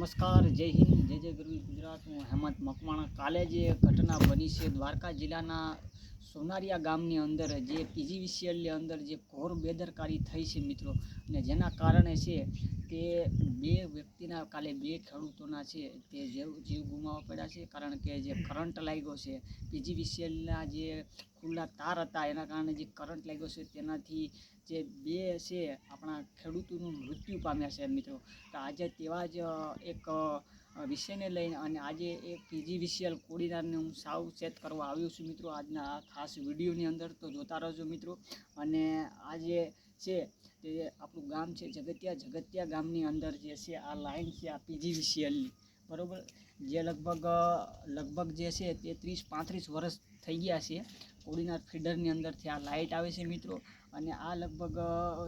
નમસ્કાર, જય હિન્દ, જય જય ગરવી ગુજરાત. હું હેમંત મકવાણા. કાલે જે ઘટના બની છે દ્વારકા જિલ્લાના સોનારિયા ગામની અંદર, જે પીજીવીસીએલની અંદર જે ઘોર બેદરકારી થઈ છે મિત્રો, અને જેના કારણે છે તે બે વ્યક્તિના કાલે બે ખેડૂતોના છે તે જીવ જીવ ગુમાવવા પડ્યા છે. કારણ કે જે કરંટ લાગ્યો છે પીજીવીસીએલના જે ખુલ્લા તાર હતા, એના કારણે જે કરંટ લાગ્યો છે, તેનાથી જે બે છે આપણા ખેડૂતોનું મૃત્યુ પામ્યા છે મિત્રો. તો આજે તેવા જ, એક વિષયને લઈને અને આજે એ પીજીવીસીએલ કોડીનારને હું સાવ ચેત કરવા આવ્યો છું મિત્રો. આજના આ ખાસ વિડીયોની અંદર તો જોતા રહેજો મિત્રો. અને આજે છે તે આપણું ગામ છે, જગતિયા જગતિયા ગામની અંદર જે છે, આ લાઇન છે, આ પીજીવીસીએલની બરાબર? જે લગભગ લગભગ જે છે તે ત્રીસ પાંત્રીસ વર્ષ થઈ ગયા છે, કોડીનાર ફીડરની અંદરથી આ લાઇટ આવે છે મિત્રો. અને આ લગભગ,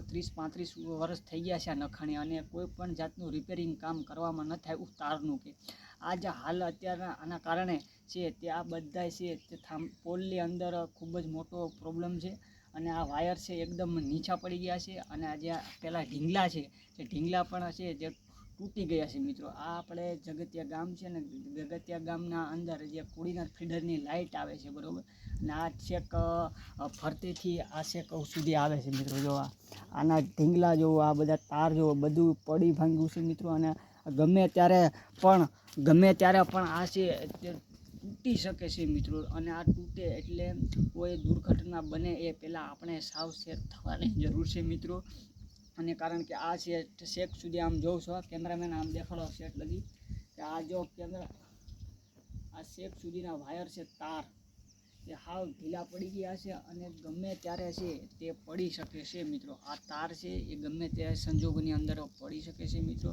ત્રીસ પાંત્રીસ વર્ષ થઈ ગયા છે આ નખાણે. અને કોઈ પણ જાતનું રિપેરિંગ કામ કરવામાં ન થાય તારનું કે. આ જે હાલ અત્યારના, આના કારણે છે, તે આ બધા છે, તે થામ, પોલની અંદર ખૂબ જ મોટો પ્રોબ્લેમ છે. અને આ વાયર છે એકદમ નીચા પડી ગયા છે અને આ જે પેલા ઢીંગલા છે તે ઢીંગલા પણ છે જે તૂટી ગયા છે મિત્રો. આ આપણે જગતિયા ગામ છે ને, જગતિયા ગામના અંદર જે કુડીના ફીડરની લાઇટ આવે છે, બરાબર? અને આ છેક ફરતીથી આ છેક સુધી આવે છે મિત્રો, જો આના ઢીંગલા જોવો આ બધા તાર જોવો બધું પડી ભાંગ્યું છે મિત્રો. અને ગમે ત્યારે પણ, ગમે ત્યારે પણ આ છે તૂટી શકે છે મિત્રો. અને આ તૂટે એટલે કોઈ દુર્ઘટના બને એ પહેલાં આપણે સાવચેત થવાની જરૂર છે મિત્રો. અને કારણ કે આ છે શેક સુધી આમ જોઉં છો. કેમેરામેન આમ દેખાડો સેટ લગી. કે આ જો કેમેરા આ શેક સુધીના વાયર છે, તાર. તે હાવ ઢીલા પડી ગયા છે અને ગમે ત્યારે છે તે પડી શકે છે મિત્રો. આ તાર છે એ ગમે તે સંજોગોની અંદર પડી શકે છે મિત્રો.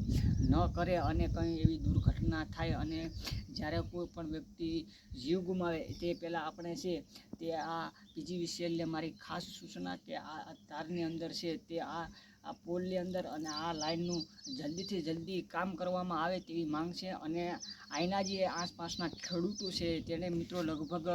ન કરે અને કંઈ એવી દુર્ઘટના થાય અને જ્યારે કોઈ પણ વ્યક્તિ જીવ ગુમાવે તે પહેલાં આપણે છે તે આ પીજીવીસીએલને મારી ખાસ સૂચના કે આ તારની અંદર છે તે આ આ પોલની અંદર અને આ લાઇનનું જલ્દીથી જલ્દી કામ કરવામાં આવે તેવી માંગ છે અને અહીંના જે આસપાસના ખેડૂતો છે તેને મિત્રો લગભગ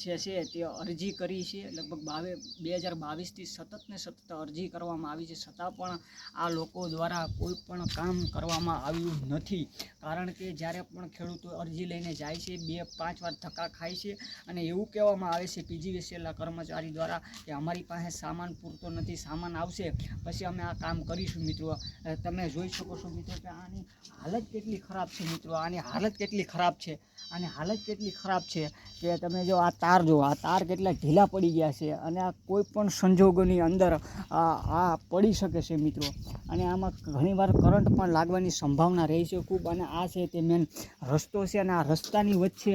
જે છે તે અરજી કરી છે. લગભગ બાવે, બે હજાર બાવીસથી સતત ને સતત અરજી કરવામાં આવી છે. છતાં પણ આ લોકો દ્વારા કોઈ પણ કામ કરવામાં આવ્યું નથી. કારણ કે જ્યારે પણ ખેડૂતો અરજી લઈને જાય છે, બે, પાંચ વાર ધક્કા ખાય છે અને એવું કહેવામાં આવે છે પીજીવીસીએલના કર્મચારી દ્વારા કે અમારી પાસે સામાન પૂરતો નથી, સામાન આવશે. પછી અમે આ કામ કરીશું મિત્રો. તમે જોઈ શકો છો મિત્રો કે આની હાલત કેટલી ખરાબ છે મિત્રો. આની હાલત કેટલી ખરાબ છે. આની હાલત કેટલી ખરાબ છે કે તમે જો આ તાર જો આ તાર કેટલા ઢીલા પડી ગયા છે અને આ કોઈ પણ સંજોગોની અંદર આ આ પડી શકે છે મિત્રો. અને આમાં ઘણીવાર કરંટ પણ લાગવાની સંભાવના રહે છે ખૂબ. અને આ છે તે મેન રસ્તો છે અને આ રસ્તાની વચ્ચે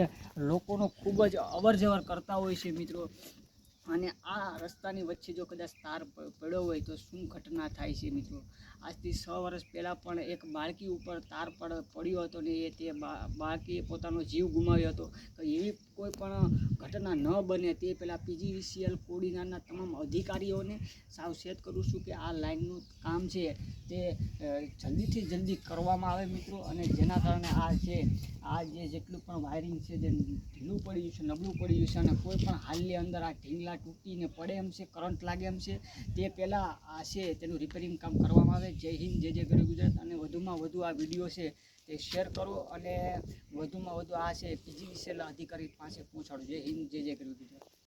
લોકોનો ખૂબ જ અવર જવર કરતા હોય છે મિત્રો. અને આ રસ્તાની વચ્ચે જો કદાચ તાર પડ્યો હોય તો શું ઘટના થાય છે મિત્રો? આજથી છ વર્ષ પહેલાં પણ એક બાળકી ઉપર તાર પડ, પડ્યો હતો ને એ તે બાળકીએ પોતાનો જીવ ગુમાવ્યો હતો. તો એવી કોઈ પણ ઘટના ન બને તે પહેલાં પીજીવીસીએલ કોડીનારના તમામ અધિકારીઓને સાવચેત કરું છું કે આ લાઇનનું કામ છે તે જલ્દીથી જલ્દી કરવામાં આવે મિત્રો. અને જેના કારણે આ છે આ જે જેટલું પણ વાયરિંગ છે, જે ઢીલું પડી ગયું છે, નબળું પડી ગયું છે અને કોઈ પણ હાલની અંદર આ ઢીંગલા તૂટીને પડે એમ છે, કરંટ લાગે એમ છે. તે પહેલાં આ છે, તેનું રિપેરિંગ કામ કરવામાં આવે. જય હિન્દ, જય જય ગરી ગુજરાત. અને વધુમાં વધુ આ વીડિયો છે, તે શેર કરો અને વધુમાં વધુ આ છે પીજીવીસીએલ અધિકારી પાસે પહોંચાડો. જય હિન્દ, જય જય ગરી ગુજરાત.